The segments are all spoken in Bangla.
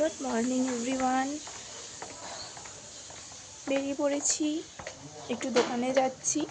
গুড মর্নিং এভরিওয়ান বেরিয়ে পড়েছি। একটু দোকানে যাচ্ছি।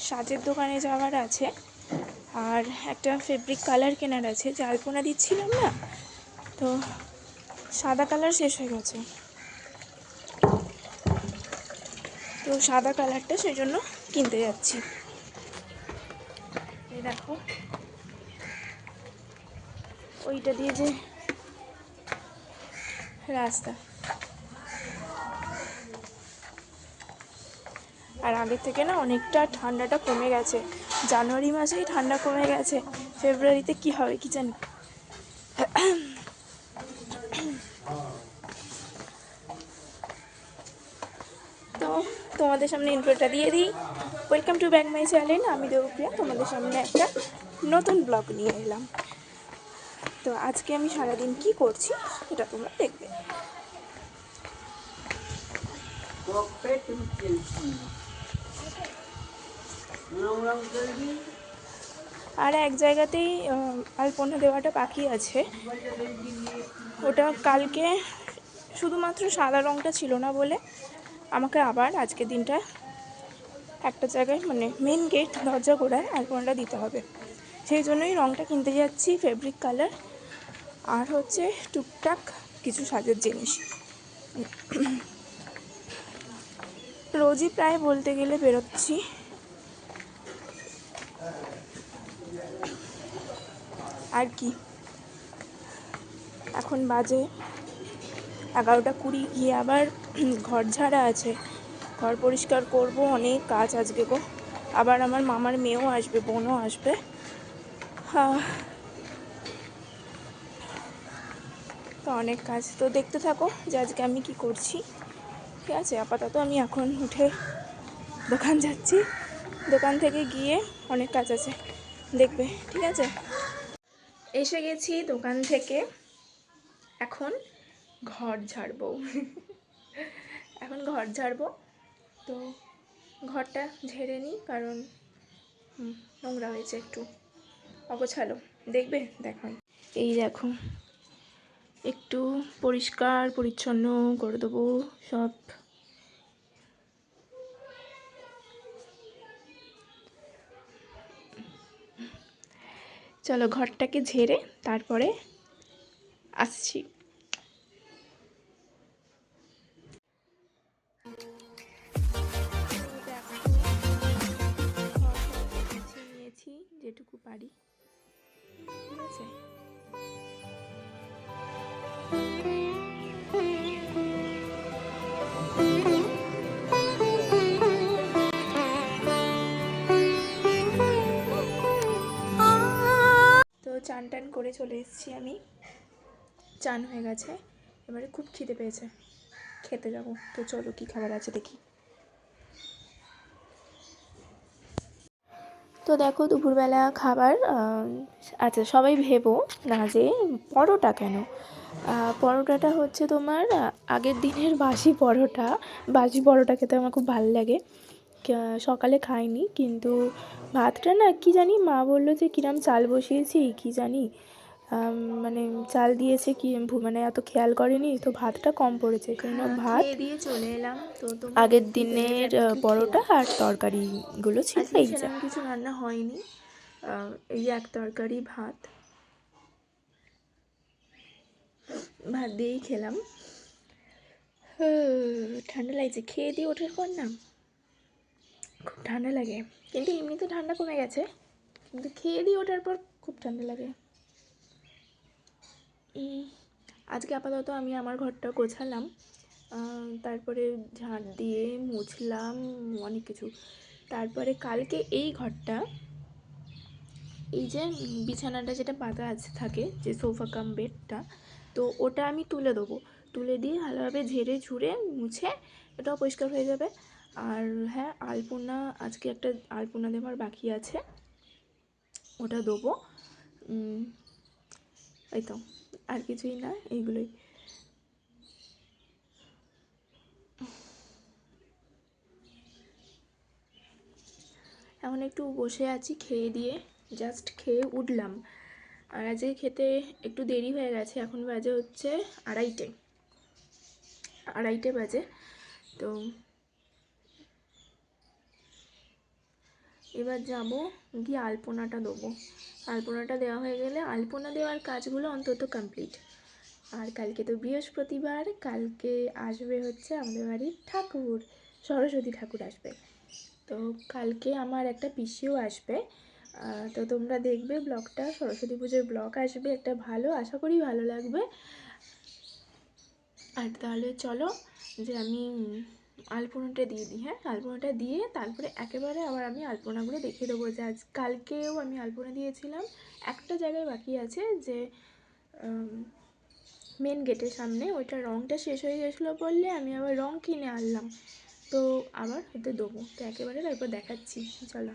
সাজের দোকানে যাওয়ার আছে। আর একটা ফেব্রিক কালার কেনার আছে। যে আলপনা দিচ্ছিলাম না? তো সাদা কালার শেষ হয়ে গেছে। তো সাদা কালারটা সেই জন্য কিনতে যাচ্ছি। দেখো। ওইটা দিয়ে যে রাস্তা। আর আগের থেকে না অনেকটা ঠান্ডাটা কমে গেছে। জানুয়ারি মাসেই ঠান্ডা কমে গেছে। ফেব্রুয়ারিতে কি হবে কি জানি। তো তোমাদের সামনে ইন্ট্রোটা দিয়ে দিই। Welcome to back my channel আমি দেবপ্রিয়া। তোমাদের সামনে একটা নতুন ব্লগ নিয়ে এলাম। তো আজকে আমি সারাদিন কি করছি সেটা তোমরা দেখবে। আর এক জায়গাতেই আলপনা দেওয়াটা বাকি আছে। ওটা কালকে শুধুমাত্র সাদা রঙটা ছিল না বলে আমাকে আবার আজকের দিনটা একটা জায়গায় মানে মেন গেট দরজা গোড়ায় আলপনাটা দিতে হবে। সেই জন্যই রঙটা কিনতে যাচ্ছি ফেব্রিক কালার আর হচ্ছে টুকটাক কিছু সাজের জিনিস। রোজই প্রায় বলতে গেলে বেরোচ্ছি। আর কি? এখন বাজে এগারোটা কুড়ি, গিয়ে আবার ঘর ঝাড়া আছে। ঘর পরিষ্কার করব, অনেক কাজ আজকে গো। আবার আমার মামার মেয়েও আসবে, বোনও আসবে। হ্যাঁ তো অনেক কাজ। তো দেখতে থাকো যে আজকে আমি কি করছি। ঠিক আছে, আপাতত আমি এখন উঠে দোকান যাচ্ছি। দোকান থেকে গিয়ে অনেক কাজ আছে। দেখবে, ঠিক আছে? এসে গেছি দোকান থেকে। এখন ঘর ঝাড়বো। এখন ঘর ঝাড়বো। তো ঘরটা ঝেড়ে নিই কারণ নোংরা হয়েছে একটু। অগোছালো। দেখবে, দেখো। এই দেখো একটু পরিষ্কার, পরিচ্ছন্ন করে দেবো সব। চলো ঘরটাকে ঝেড়ে তারপরে আসছি। নিয়েছি, যেটুকু পারি। ঠিক আছে? চান টান করে চলে এসেছি আমি। চান হয়ে গেছে। এবারে খুব খিদে পেয়েছে। খেতে যাব। তো চলো কি খাবার আছে দেখি। তো দেখো দুপুরবেলা খাবার আচ্ছা সবাই ভেবো না যে পরোটা কেন? পরোটাটা হচ্ছে তোমার আগের দিনের বাসি পরোটা। বাসি পরোটা খেতে আমার খুব ভালো লাগে। সকালে খাইনি কিন্তু ভাতটা না কি জানি মা বলল যে কিরম চাল বসিয়েছি কি জানি মানে চাল দিয়েছে কি মানে এত খেয়াল করেনি তো ভাতটা কম পড়েছে সেই জন্য ভাত দিয়ে চলে এলাম। তো আগের দিনের পরোটা আর তরকারিগুলো ছিল এই যা। কিছু রান্না হয়নি। এই এক তরকারি ভাত। ভাত দিয়েই খেলাম। ঠান্ডা লাগছে। খেয়ে দিয়ে ওঠার পর না খুব ঠান্ডা লাগে। কিন্তু এমনিতে ঠান্ডা কমে গেছে। কিন্তু খেয়ে দিয়ে ওঠার পর খুব ঠান্ডা লাগে। আজকে আপাতত আমি আমার ঘরটা গোছালাম। তারপরে ঝাড় দিয়ে মুছলাম, অনেক কিছু। তারপরে কালকে এই ঘরটা, এই যে বিছানাটা যেটা পাতা আছে, থাকে, যে সোফা কাম বেডটা তো ওটা আমি তুলে দেবো। তুলে দিয়ে ভালোভাবে ঝেড়ে ঝুড়ে মুছে এটাও পরিষ্কার হয়ে যাবে। আর হ্যাঁ আলপনা, আজকে একটা আলপনা দেওয়ার বাকি আছে। ওটা দেবো। এই তো, আর কিছুই না, এইগুলোই। এখন একটু বসে আছি, খেয়ে দিয়ে জাস্ট খেয়ে উঠলাম। আর আজকে খেতে একটু দেরি হয়ে গেছে, এখন বাজে হচ্ছে আড়াইটে। আড়াইটে বাজে, তো এবার যাব গিয়ে আলপনাটা দেবো। আলপনাটা দেওয়া হয়ে গেলে আলপনা দেওয়ার কাজগুলো অন্তত কমপ্লিট আর কালকে তো বৃহস্পতিবার, কালকে আসবে হচ্ছে আমাদের বাড়ির ঠাকুর, সরস্বতী ঠাকুর আসবে। তো কালকে আমার একটা পিসিও আসবে তো তোমরা দেখবে ব্লগটা, সরস্বতী পুজোর ব্লগ আসবে, একটা ভালো, আশা করি ভালো লাগবে। আর তাহলে চলো, যে আমি আলপনাটা দিয়ে দিই হ্যাঁ? আলপনাটা দিয়ে তারপরে একেবারে আবার আমি আলপনাগুলো দেখিয়ে দেবো যে আজ, কালকেও আমি আলপনা দিয়েছিলাম। একটা জায়গায় বাকি আছে যে মেন গেটের সামনে, ওইটা রঙটা শেষ হয়ে গেছিল বললে আমি আবার রঙ কিনে আনলাম। তো আবার হতে দেবো, তো একেবারে তারপর দেখাচ্ছি, চলো।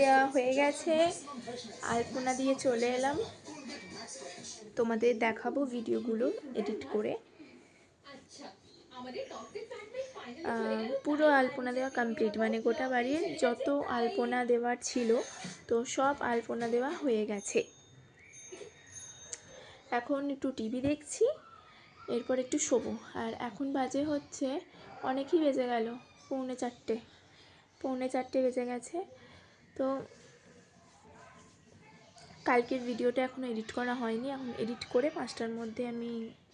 দেওয়া হয়ে গেছে। আলপনা দিয়ে চলে এলাম। তোমাদের দেখাবো ভিডিওগুলো এডিট করে। পুরো আলপনা দেওয়া কমপ্লিট মানে গোটা বাড়ির যত আলপনা দেওয়ার ছিল, তো সব আলপনা দেওয়া হয়ে গেছে। এখন একটু টিভি দেখছি, এরপর একটু শোবো। আর এখন বাজে হচ্ছে, অনেকই বেজে গেল, পৌনে চারটে। পৌনে চারটে বেজে গেছে। তো কালকের ভিডিওটা এখনও এডিট করা হয়নি। এখন এডিট করে পাঁচটার মধ্যে আমি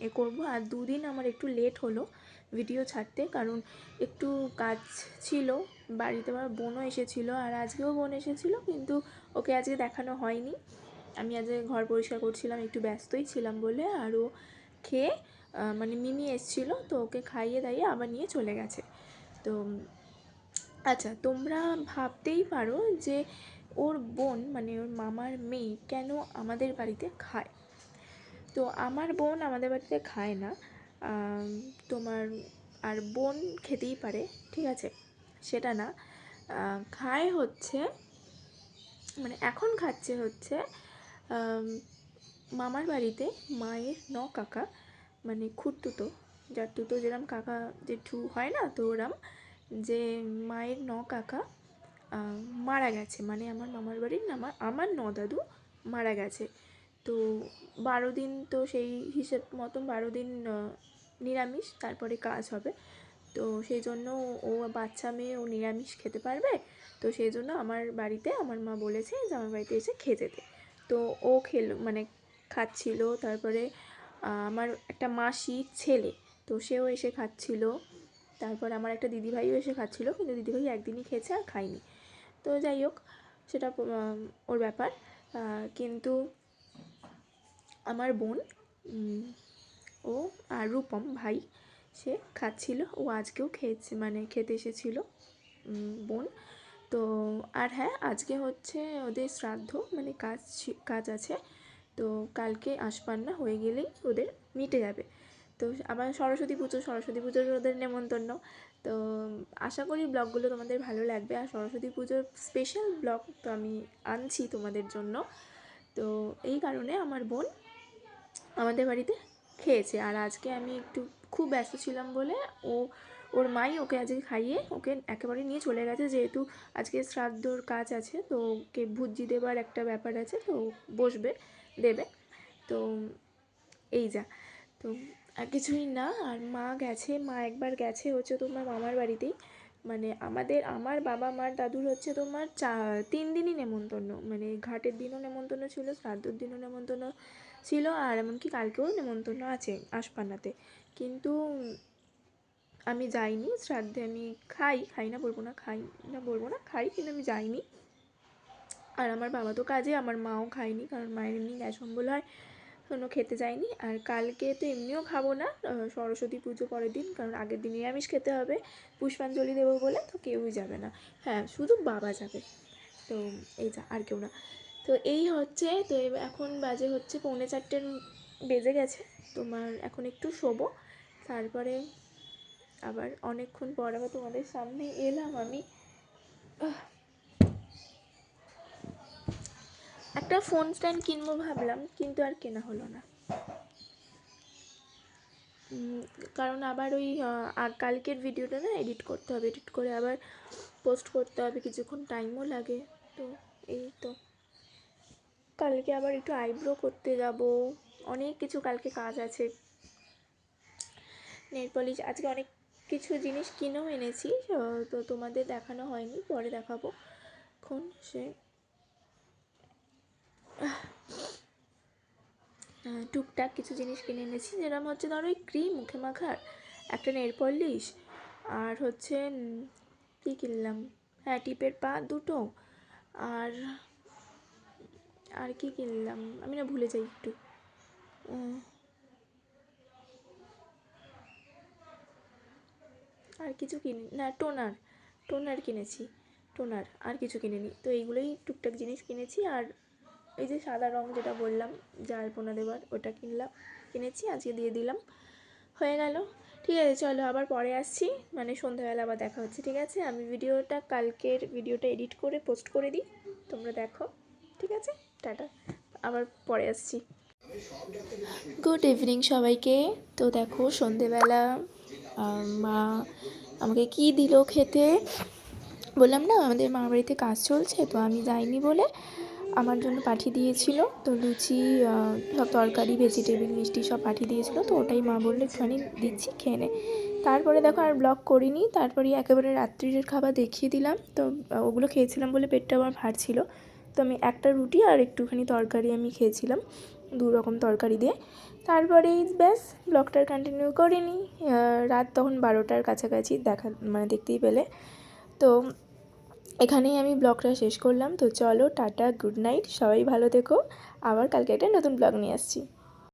এ করব। আর দুদিন আমার একটু লেট হলো ভিডিও ছাড়তে, কারণ একটু কাজ ছিল, বাড়িতে আমার বোনও এসেছিল আর আজকেও বোন এসেছিল, কিন্তু ওকে আজকে দেখানো হয়নি। আমি আজকে ঘর পরিষ্কার করছিলাম, একটু ব্যস্তই ছিলাম বলে, আর ও খেয়ে মানে মিমি এসেছিল, তো ওকে খাইয়ে দাইয়ে আবার নিয়ে চলে গেছে। তো আচ্ছা তোমরা ভাবতেই পারো যে ওর বোন মানে ওর মামার মেয়ে কেন আমাদের বাড়িতে খায়। তো আমার বোন আমাদের বাড়িতে খায় না। তোমার আর বোন খেতেই পারে, ঠিক আছে? সেটা না। খায় হচ্ছে মানে এখন খাচ্ছে হচ্ছে মামার বাড়িতে মায়ের ন কাকা মানে খুঁড়তুতো। যার তুতো যেরম কাকা জেঠু হয় না তো ওরম যে মায়ের ন কাকা মারা গেছে। মানে আমার মামার বাড়ির আমার আমার ন দাদু মারা গেছে। তো বারো দিন তো সেই হিসেব মতন বারো দিন নিরামিষ, তারপরে কাজ হবে। তো সেই জন্য ও বাচ্চা মেয়ে, ও নিরামিষ খেতে পারবে। তো সেই জন্য আমার বাড়িতে আমার মা বলেছে যে আমার বাড়িতে এসে খেয়ে যেতে। তো ও খেলো মানে খাচ্ছিল। তারপরে আমার একটা মাসির ছেলে, তো সেও এসে খাচ্ছিল। তারপর আমার একটা দিদিভাইও এসে খাচ্ছিলো, কিন্তু দিদিভাই একদিনই খেয়েছে আর খায়নি। তো যাই হোক, সেটা ওর ব্যাপার। কিন্তু আমার বোন ও আর রূপম ভাই, সে খাচ্ছিল। ও আজকেও খেয়েছে মানে খেতে এসেছিল বোন। তো, আর হ্যাঁ আজকে হচ্ছে ওদের শ্রাদ্ধ মানে কাজ কাজ আছে। তো কালকে আসপান্না হয়ে গেলেই ওদের মিটে যাবে। তো আমার সরস্বতী পুজো, সরস্বতী পুজোর ওদের নেমন্তন্ন। তো আশা করি ব্লগগুলো তোমাদের ভালো লাগবে। আর সরস্বতী পুজোর স্পেশাল ব্লগ তো আমি আনছি তোমাদের জন্য। তো এই কারণে আমার বোন আমাদের বাড়িতে খেয়েছে। আর আজকে আমি একটু খুব ব্যস্ত ছিলাম বলে ও, ওর মাই ওকে আজকে খাইয়ে ওকে একেবারে নিয়ে চলে গেছে। যেহেতু আজকে শ্রাদ্ধর কাজ আছে, তো ওকে ভুজি দেবার একটা ব্যাপার আছে, তো বসবে, দেবে। তো এই যা। তো আর কিছুই না। আর মা গেছে, মা একবার গেছে হচ্ছে তোমার মামার বাড়িতেই। মানে আমাদের, আমার বাবা, মার দাদুর হচ্ছে তোমার চা, তিন দিনই নেমন্তন্ন। মানে ঘাটের দিনও নেমন্তন্ন ছিল, শ্রাদ্ধর দিনও নেমন্তন্ন ছিল, আর এমনকি কালকেও নেমন্তন্ন আছে আশপান্নাতে কিন্তু আমি যাইনি, শ্রাদ্ধে আমি খাই খাই না বলব না, খাই না বলব না, খাই কিন্তু আমি যাইনি। আর আমার বাবা তো কাজে, আমার মাও খায়নি, কারণ মায়ের এমনি গ্যাস অম্বল হয়। কোনো খেতে যায়নি আর কালকে তো এমনিও খাব না সরস্বতী পুজো পরের দিন, কারণ আগের দিন নিরামিষ খেতে হবে। পুষ্পাঞ্জলি দেবো বলে তো কেউই যাবে না। হ্যাঁ শুধু বাবা যাবে। তো এই যা, আর কেউ না। তো এই হচ্ছে, তো এখন বাজে হচ্ছে পৌনে চারটের বেজে গেছে। তোমার এখন একটু শোবো। তারপরে আবার অনেকক্ষণ পর আবার তোমাদের সামনে এলাম আমি। একটা ফোন স্ট্যান্ড কিনবো ভাবলাম, কিন্তু আর কেনা হলো না। কারণ আবার ওই কালকের ভিডিওটা না এডিট করতে হবে, এডিট করে আবার পোস্ট করতে হবে, কিছুক্ষণ টাইমও লাগে, তো এই তো। কালকে আবার একটু আইব্রো করতে যাব, অনেক কিছু কালকে কাজ আছে। নেল পলিশ, আজকে অনেক কিছু জিনিস কিনেও এনেছি তো তোমাদের দেখানো হয়নি, পরে দেখাবো। এখন সে টুকটাক কিছু জিনিস কিনে এনেছি যেরকম হচ্ছে ধরো ওই ক্রিম মুখে মাখার, একটা নেল পলিশ আর হচ্ছে কী কিনলাম? হ্যাঁ টিপের পা দুটো, আর আর কি কিনলাম? আমি না ভুলে যাই একটু। আর কিছু কিনি, না টোনার টোনার কিনেছি টোনার আর কিছু কিনিনি। তো এইগুলোই টুকটাক জিনিস কিনেছি, আর এই যে সাদা রং যেটা বললাম আলপনা দেওয়ার ওটা কিনলাম, কিনেছি, আজকে দিয়ে দিলাম। হয়ে গেল। ঠিক আছে, চলো আবার পরে আসছি। মানে সন্ধ্যাবেলা আবার দেখা হচ্ছে, ঠিক আছে? আমি ভিডিওটা, কালকের ভিডিওটা এডিট করে, পোস্ট করে দিই। তোমরা দেখো, ঠিক আছে? টাটা। আবার পরে আসছি। গুড ইভিনিং সবাইকে। তো দেখো সন্ধেবেলা মা আমাকে কি দিল খেতে? বললাম, না, আমাদের মামার বাড়িতে কাজ চলছে, তো আমি যাইনি বলে আমার জন্য পাঠিয়ে দিয়েছিল। তো লুচি সব তরকারি ভেজিটেবিল মিষ্টি সব পাঠিয়ে দিয়েছিল। তো ওটাই মা বলল, একটুখানি দিচ্ছি, খেয়ে নে। তারপরে দেখো আর ব্লগ করিনি। তারপরে একেবারে রাত্রিরের খাবার দেখিয়ে দিলাম। তো ওগুলো খেয়েছিলাম বলে পেটটা আমার ভার ছিল। তো আমি একটা রুটি আর একটুখানি তরকারি আমি খেয়েছিলাম, দু রকম তরকারি দিয়ে। তারপরে ব্যাস ব্লগটার কন্টিনিউ করিনি। রাত তখন বারোটার কাছাকাছি দেখা মানে দেখতেই পেলে। তো এখানেই আমি ব্লগটা শেষ করলাম। তো চলো, টাটা, গুড নাইট, সবাই ভালো থেকো। আবার কালকে একটা নতুন ব্লগ নিয়ে আসছি।